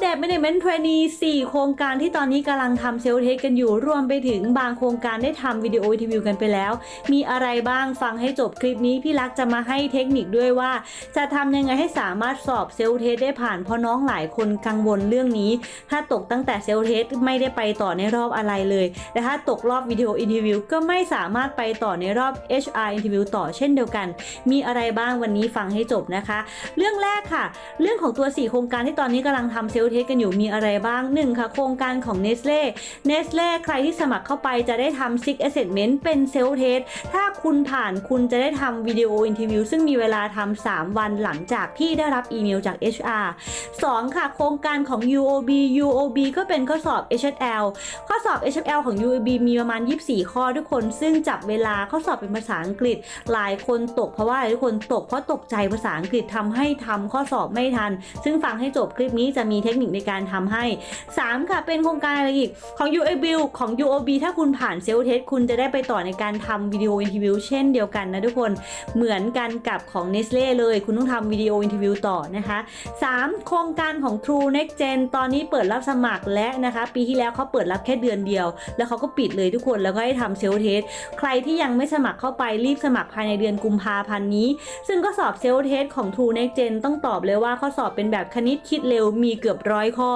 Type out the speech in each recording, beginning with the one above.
เดต Management Trainee 4โครงการที่ตอนนี้กำลังทำเซลล์เทสกันอยู่ รวมไปถึงบางโครงการได้ทำวิดีโอรีวิวกันไปแล้ว มีอะไรบ้างฟังให้จบคลิปนี้ พี่รักจะมาให้เทคนิคด้วยว่า จะทำยังไงให้สามารถสอบเซลล์เทสได้ผ่านเพราะน้องหลายคนกังวลเรื่องนี้ ถ้าตกตั้งแต่เซลล์เทสไม่ได้ไปต่อในรอบอะไรเลยแต่ถ้าตกรอบวิดีโออินทอร์วิวก็ไม่สามารถไปต่อในรอบ HR interview ต่อเช่นเดียวกัน มีอะไรบ้างวันนี้ฟังให้จบนะคะ เรื่องแรกค่ะ เรื่องของตัว 4 โครงการที่ตอนนี้กำลังทำเซลล์เทสกันอยู่มีอะไรบ้าง 1 ค่ะโครงการของ Nestle Nestle ใครที่สมัครเข้าไปจะได้ทำ Six Assessment เป็นเซลเทสถ้าคุณผ่านคุณจะได้ทำวิดีโออินทอร์วิวซึ่งมีเวลาทำ3วันหลังจากที่ได้รับอีเมลจาก HR 2 ค่ะโครงการของ UOB UOB ก็เป็นข้อสอบ HL ข้อสอบ HL ของ UOB มีประมาณ 24 ข้อทุกคนซึ่งจับเวลาข้อสอบเป็นภาษาอังกฤษ หลายคนตกเพราะว่าทุกคนตกเพราะตกใจภาษาอังกฤษทำให้ทำข้อสอบไม่ทัน ซึ่งฟังให้จบคลิปนี้จะมีเทคนิคในการทำให้ 3 ค่ะ เป็นโครงการอะไรอีกของ UAB ของ UOB ถ้าคุณผ่านเซลล์เทสคุณจะได้ไปต่อในการทำวิดีโออินทอร์วิวเช่นเดียวกันนะทุกคนเหมือนกันกับของ Nestle เลย คุณต้องทำวิดีโออินทอร์วิวต่อนะคะ 3 โครงการของ True Next Gen ตอนนี้เปิดรับสมัครและนะคะ ปีที่แล้วเขาเปิดรับแค่เดือนเดียว แล้วเขาก็ปิดเลยทุกคนแล้วก็ให้ทำเซลล์เทสใครที่ยังไม่สมัครเข้าไปรีบสมัครภายในเดือนกุมภาพันธ์นี้ ซึ่งก็สอบเซลล์เทสของ True Next Gen ต้องตอบเลยว่าข้อสอบเป็นแบบคณิตคิดเร็วมีเกือบร้อยข้อ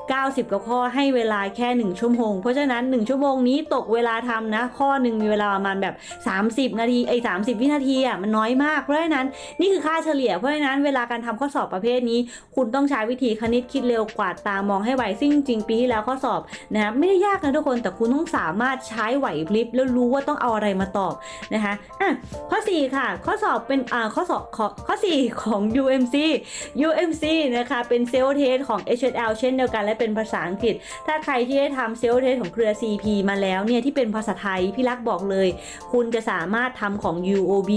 90กว่าข้อให้เวลาแค่ 1 ชั่วโมง เพราะฉะนั้น 1 ชั่วโมงนี้ตกเวลาทำนะ ข้อหนึ่งมีเวลาประมาณแบบ 30 นาทีไอ้30วินาทีอะมันน้อยมาก เพราะฉะนั้นนี่คือค่าเฉลี่ย เพราะฉะนั้นเวลาการทำข้อสอบประเภทนี้ คุณต้องใช้วิธีคณิตคิดเร็วกวาดตามองให้ไวซึ่งจริงปีที่แล้วข้อสอบนะไม่ได้ยากนะทุกคนแต่คุณต้องสามารถใช้ไหวพริบแล้วรู้ว่าต้องเอาอะไรมาตอบนะคะอะข้อ 4 ค่ะ ข้อสอบเป็นอ่าข้อสอบข้อข้อ 4 ของ UMC UMC นะคะเป็นเซลล์เทสของ HL เช่นเดียวกันและเป็นภาษาอังกฤษ ถ้าใครที่ได้ทำเซลล์เทสของเครือ CP มาแล้วเนี่ยที่เป็นภาษาไทยพี่รักบอกเลย คุณจะสามารถทำของ UOB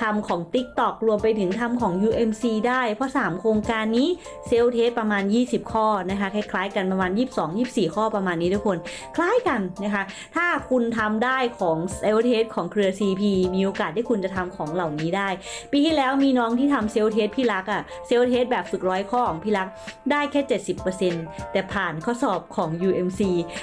ทำของ TikTok รวมไปถึงทำของ UMC ได้ เพราะ 3 โครงการนี้เซลล์เทสประมาณ 20 ข้อนะคะคล้ายๆกันประมาณ 22-24 ข้อประมาณนี้ทุกคน คล้ายกันนะคะ ถ้าคุณทำได้ของเซลล์เทสของเครือ CP มีโอกาสที่คุณจะทำของเหล่านี้ได้ ปีที่แล้วมีน้องที่ทำเซลล์เทสพี่รักอะเซลล์เทสแบบฝึกร้อยข้อของพี่รักได้แค่70%แต่ผ่านข้อสอบของ UMC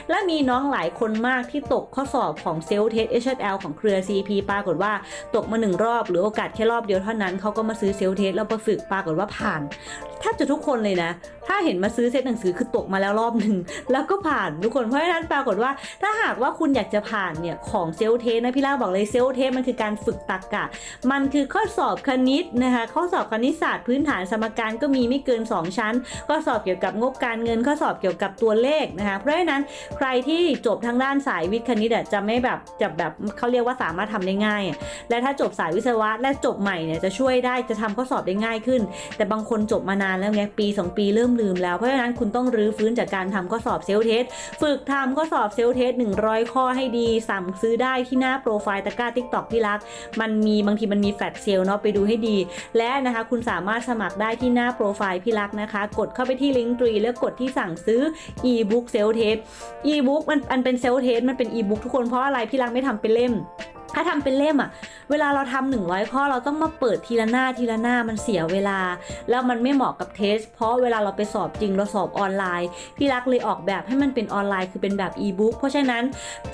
และมีน้องหลายคนมากที่ตกข้อสอบของเซลเทสเทส HL ของเครือ CP ปรากฏว่าตกมาหนึ่งรอบ หรือโอกาสแค่รอบเดียวเท่านั้นเขาก็มาซื้อเซลเทสแล้วไปฝึกปรากฏว่าผ่านแทบจะทุกคนเลยนะ ถ้าเห็นมาซื้อเซตหนังสือคือตกมาแล้วรอบหนึ่งแล้วก็ผ่านทุกคนเพราะฉะนั้นปรากฏว่า ถ้าหากว่าคุณอยากจะผ่านเนี่ยของเซลเทสนะพี่ล่าบอกเลยเซลเทสมันคือการฝึกตรรกะ มันคือข้อสอบคณิตนะคะข้อสอบคณิตศาสตร์พื้นฐานสมการก็มีไม่เกิน 2 ชั้น ข้อสอบเกี่ยวกับงบการเงิน ข้อสอบเกี่ยวกับตัวเลขนะคะเพราะฉะนั้นใครที่จบทางด้านสายวิทย์คณิตอะจะไม่แบบจะแบบเขาเรียกว่าสามารถทำได้ง่ายอะและถ้าจบสายวิศวะและจบใหม่เนี่ยจะช่วยได้จะทำข้อสอบได้ง่ายขึ้น แต่บางคนจบมานานแล้วไงปี 2 ปีเริ่มลืมแล้ว เพราะฉะนั้นคุณต้องรื้อฟื้นจากการทำข้อสอบเซลล์เทส ฝึกทำข้อสอบเซลล์เทส100 ข้อให้ดี สั่งซื้อได้ที่หน้าโปรไฟล์ตะกร้าทิกตอกที่รัก มันมีบางทีมันมีแฟลชเซลเนาะไปดูให้ดี และนะคะคุณสามารถสมัครได้ที่หน้าโปรไฟล์พี่รักนะคะ กดเข้าไปที่ลิงก์ตรีแล้วกดที่สั่งซื้อ e-book เซลล์เทส e-book มันมันเป็นเซลล์เทสมันเป็น e-book ทุกคนเพราะอะไรพี่รักไม่ทำเป็นเล่ม ถ้าทำเป็นเล่มอะ เวลาเราทำหนึ่งร้อยข้อเราต้องมาเปิดทีละหน้าทีละหน้ามันเสียเวลา แล้วมันไม่เหมาะกับเทส เพราะเวลาเราไปสอบจริงเราสอบออนไลน์พี่รักเลยออกแบบให้มันเป็นออนไลน์คือเป็นแบบอีบุ๊กเพราะฉะนั้น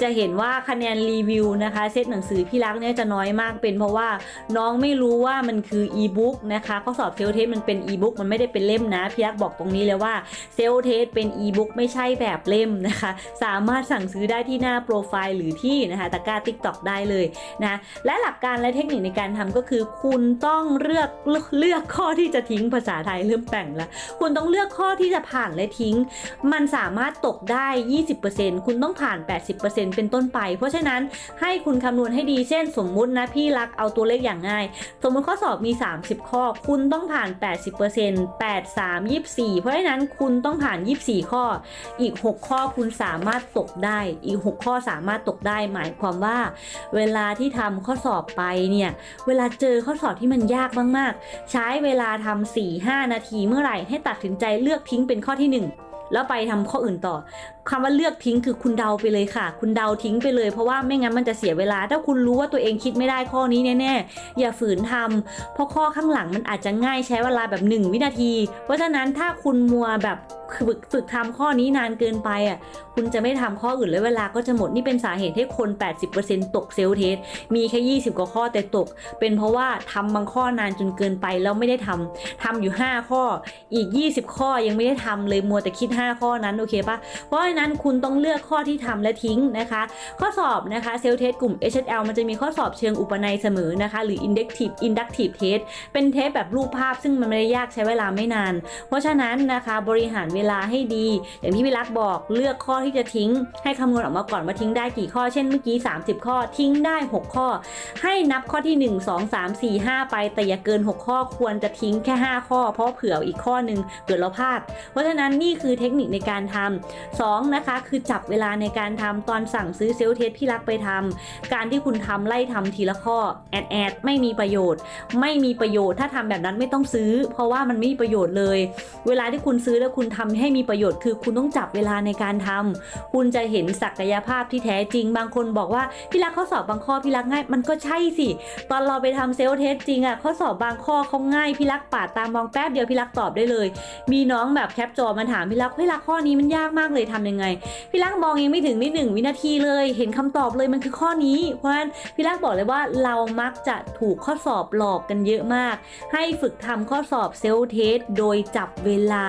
จะเห็นว่าคะแนนรีวิวนะคะเซตหนังสือพี่รักเนี่ยจะน้อยมากเป็นเพราะว่าน้องไม่รู้ว่ามันคืออีบุ๊กนะคะข้อสอบเซลเทสมันเป็นอีบุ๊กมันไม่ได้เป็นเล่มนะพี่รักบอกตรงนี้เลยว่าเซลเทสเป็นอีบุ๊กไม่ใช่แบบเล่มนะคะ สามารถสั่งซื้อได้ที่หน้าโปรไฟล์หรือที่นะคะตะกร้าทิกต็อกได้เลยนะและหลักการและเทคนิคในการทำก็คือ คุณต้องเลือกเลือกข้อที่จะทิ้งภาษาไทยเริ่มแต่งแล้ว คุณต้องเลือกข้อที่จะผ่านและทิ้ง มันสามารถตกได้ 20%คุณต้องผ่าน 80%เป็นต้นไป เพราะฉะนั้นให้คุณคำนวณให้ดีเช่น สมมุตินะพี่รักเอาตัวเลขอย่างง่าย สมมุติข้อสอบมี 30 ข้อ คุณต้องผ่าน 80% 8 3 24 เพราะฉะนั้นคุณต้องผ่าน 24 ข้อ อีก 6 ข้อคุณสามารถตกได้ อีก 6 ข้อสามารถตกได้ หมายความว่า เวลาที่ทำข้อสอบไปเนี่ย เวลาเจอข้อสอบที่มันยากมากๆ ใช้เวลาทำ4-5นาทีเมื่อไหร่ให้ตัดสินใจเลือกทิ้งเป็นข้อที่ 1แล้วไปทำข้ออื่นต่อคำว่าเลือกทิ้งคือคุณเดาไปเลยค่ะ คุณเดาทิ้งไปเลยเพราะว่าไม่งั้นมันจะเสียเวลา ถ้าคุณรู้ว่าตัวเองคิดไม่ได้ข้อนี้แน่ๆ อย่าฝืนทำเพราะข้อข้างหลังมันอาจจะง่ายใช้เวลาแบบ 1 วินาที เพราะฉะนั้นถ้าคุณมัวแบบ ฝึกฝึกทำข้อนี้นานเกินไปอะคุณจะไม่ทำข้ออื่นแล้วเวลาก็จะหมดนี่เป็นสาเหตุให้คน 80%ตกเซลล์เทสมีแค่ 20 กว่าข้อแต่ตก เป็นเพราะว่าทำบางข้อนานจนเกินไปแล้วไม่ได้ทำทำอยู่ 5 ข้ออีก 20 ข้อยังไม่ได้ทำเลยมัวแต่คิด 5 ข้อนั้นโอเคปะเพราะฉะนั้นคุณต้องเลือกข้อที่ทำและทิ้งนะคะ ข้อสอบนะคะเซลล์เทสกลุ่ม HL มันจะมีข้อสอบเชิงอุปนัยเสมอนะคะ หรือ inductive inductive test เป็นเทสแบบรูปภาพซึ่งมันไม่ได้ยากใช้เวลาไม่นาน เพราะฉะนั้นนะคะบริหารเวลาให้ดี อย่างที่พี่รักบอกเลือกข้อที่จะทิ้ง ให้คำนวณออกมาก่อนว่าทิ้งได้กี่ข้อ เช่นเมื่อกี้ 30 ข้อทิ้งได้ 6 ข้อ ให้นับข้อที่ 1 2 3 4 5 ไป แต่อย่าเกิน 6 ข้อควรจะทิ้งแค่ 5 ข้อ เพราะเผื่ออีกข้อหนึ่งเกิดเราพลาด เพราะฉะนั้นนี่คือเทคนิคในการทำสองนะคะ คือจับเวลาในการทำตอนสั่งซื้อเซลล์เทสพี่รักไปทำการที่คุณทำไล่ทำทีละข้อแอดแอดไม่มีประโยชน์ ไม่มีประโยชน์ถ้าทำแบบนั้นไม่ต้องซื้อ เพราะว่ามันไม่มีประโยชน์เลย เวลาที่คุณซื้อแล้วคุณทำให้มีประโยชน์คือคุณต้องจับเวลาในการทำคุณจะเห็นศักยภาพที่แท้จริง บางคนบอกว่าพี่รักข้อสอบบางข้อพี่รักง่าย มันก็ใช่สิ ตอนเราไปทำเซลล์เทสจริงอะข้อสอบบางข้อเขาง่ายพี่รักปาดตามมองแป๊บเดียวพี่รักตอบได้เลย มีน้องแบบแคปจอมาถามพี่รักพี่รักข้อนี้มันยากมากเลยทำยังไงพี่รักมองยังไม่ถึงไม่หนึ่งวินาทีเลย เห็นคำตอบเลยมันคือข้อนี้ เพราะฉะนั้นพี่รักบอกเลยว่าเรามักจะถูกข้อสอบหลอกกันเยอะมาก ให้ฝึกทำข้อสอบเซลล์เทสโดยจับเวลา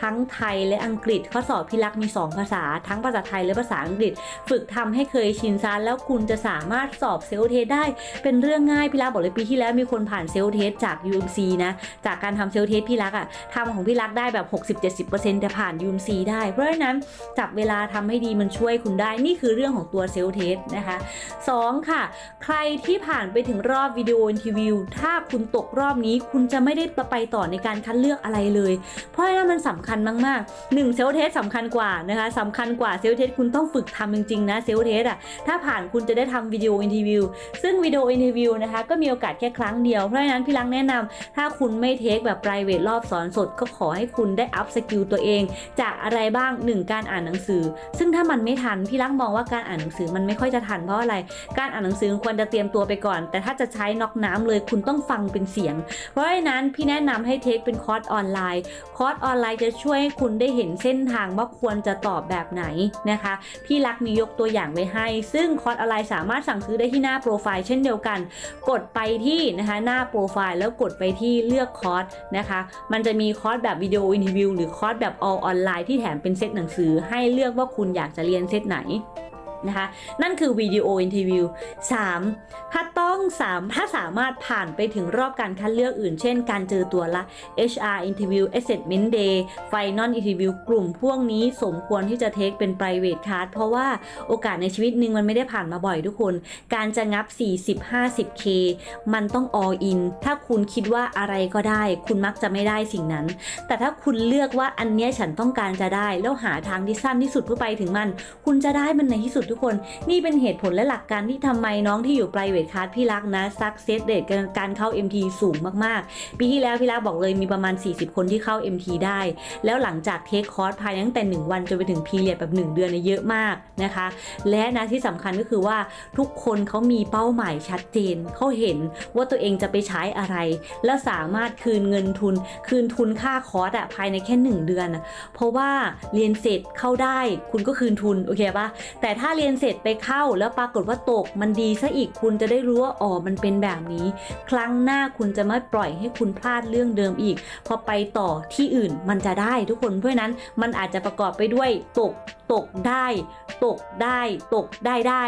ทั้งทยและอังกฤษ ข้อสอบพี่รักษมี 2 ภาษา ทั้งภาษาไทยและภาษาอังกฤษ ฝึกทำให้เคยชินซะแล้วคุณจะสามารถสอบเซลเทสได้ เป็นเรื่องง่ายพี่รักษ์บอกเลยปีที่แล้วมีคนผ่านเซลเทสจาก UMC นะจากการทำเซลเทสพี่รักษ์อะทำของพี่รักษ์ได้แบบ 60-70%แต่ผ่าน UMC ได้ เพราะฉะนั้นจับเวลาทำให้ดีมันช่วยคุณได้นี่คือเรื่องของตัวเซลเทสนะคะ 2 ค่ะ ใครที่ผ่านไปถึงรอบวิดีโออินทิวิวถ้าคุณตกรอบนี้คุณจะไม่ได้ไปต่อในการคัดเลือกอะไรเลย เพราะฉะนั้นมันสำคัญมากๆ1เซลล์เทสสำคัญกว่านะคะสำคัญกว่าเซลล์เทสคุณต้องฝึกทำจริงๆนะเซลล์เทสอะถ้าผ่านคุณจะได้ทำวิดีโออินทิวิวซึ่งวิดีโออินทิวิวนะคะก็มีโอกาสแค่ครั้งเดียวเพราะฉะนั้นพี่ลังแนะนำถ้าคุณไม่เทคแบบ private รอบสอนสดก็ขอให้คุณได้อัพสกิลตัวเอง จากอะไรบ้าง 1 การอ่านหนังสือ ซึ่งถ้ามันไม่ทันพี่ลังมองว่าการอ่านหนังสือมันไม่ค่อยจะทันเพราะอะไร การอ่านหนังสือควรจะเตรียมตัวไปก่อน แต่ถ้าจะใช้น็อกน้ำเลยคุณต้องฟังเป็นเสียง เพราะฉะนั้นพี่แนะนำให้เทคเป็นคอร์สออนไลน์คอร์สออนไลน์จะช่วยให้คุณได้เห็นเส้นทางว่าควรจะตอบแบบไหนนะคะ พี่รักมียกตัวอย่างไว้ให้ ซึ่งคอร์สออนไลน์สามารถสั่งซื้อได้ที่หน้าโปรไฟล์เช่นเดียวกัน กดไปที่นะคะหน้าโปรไฟล์แล้วกดไปที่เลือกคอร์สนะคะ มันจะมีคอร์สแบบวิดีโออินทิวิวหรือคอร์สแบบอออนไลน์ที่แถมเป็นเซตหนังสือ ให้เลือกว่าคุณอยากจะเรียนเซตไหน นะคะ นั่นคือวิดีโออินเทิวิว 3. ถ้าต้อง 3 ถ้าสามารถผ่านไปถึงรอบการคัดเลือกอื่น เช่น การเจอตัวละ HR Interview Assessment Day Final Interview กลุ่มพวกนี้สมควรที่จะเทคเป็น private class เพราะว่าโอกาสในชีวิตหนึ่งมันไม่ได้ผ่านมาบ่อยทุกคน การจะงับ 40-50k มันต้อง all in ถ้าคุณคิดว่าอะไรก็ได้ คุณมักจะไม่ได้สิ่งนั้น แต่ถ้าคุณเลือกว่าอันเนี้ยฉันต้องการจะได้ แล้วหาทางที่สั้นที่สุดเพื่อไปถึงมัน คุณจะได้มันในที่สุดทุกคน นี่เป็นเหตุผลและหลักการที่ทำไมน้องที่อยู่ private class พี่รักนะ success rate การเข้า MT สูงมากๆ ปีที่แล้วพี่รักบอกเลยมีประมาณ 40 คนที่เข้า MT ได้ แล้วหลังจากเทคคอร์สภายในตั้งแต่ 1 วันจนไปถึงพีเรียดแบบ 1 เดือนเนี่ยเยอะมากนะคะ และนะที่สำคัญก็คือว่าทุกคนเขามีเป้าหมายชัดเจนเขาเห็นว่าตัวเองจะไปใช้อะไร แล้วสามารถคืนเงินทุน คืนทุนค่าคอร์สอะภายในแค่ 1 เดือน เพราะว่าเรียนเสร็จเข้าได้คุณก็คืนทุนโอเคปะแต่ถ้าเรียนเสร็จไปเข้าแล้วปรากฏว่าตกมันดีซะอีกคุณจะได้รู้ว่าอ๋อมันเป็นแบบนี้ ครั้งหน้าคุณจะไม่ปล่อยให้คุณพลาดเรื่องเดิมอีก พอไปต่อที่อื่นมันจะได้ทุกคนเพราะนั้นมันอาจจะประกอบไปด้วยตก ตกได้ ตกได้ ตกได้ได้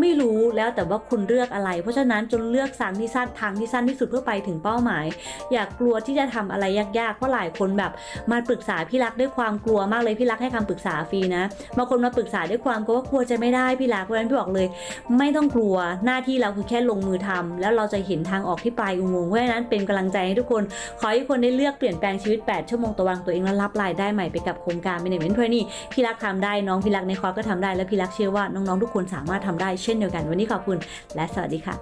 ไม่รู้แล้วแต่ว่าคุณเลือกอะไร เพราะฉะนั้นจนเลือกทางที่สั้นทางที่สั้นที่สุดเพื่อไปถึงเป้าหมาย อย่ากกลัวที่จะทำอะไรยากๆเพราะหลายคนแบบมาปรึกษาพี่รักด้วยความกลัวมากเลยพี่รักให้คำปรึกษาฟรีนะบางคนมาปรึกษาด้วยความกลัวว่ากลัวจะไม่ได้พี่รักเพราะฉะนั้นพี่บอกเลย ไม่ต้องกลัวหน้าที่เราคือแค่ลงมือทำแล้วเราจะเห็นทางออกที่ปลายอุโมงค์เพราะฉะนั้นเป็นกำลังใจให้ทุกคนขอให้ทุกคนได้เลือกเปลี่ยนแปลงชีวิต 8 ชั่วโมงต่อวันตัวเองแล้วรับรายได้ใหม่ไปกับโครงการ Management Training พี่รักทำได้น้องพิลักในคอร์สก็ทำได้และพิลักเชื่อว่าน้องๆทุกคนสามารถทำได้เช่นเดียวกัน วันนี้ขอบคุณและสวัสดีค่ะ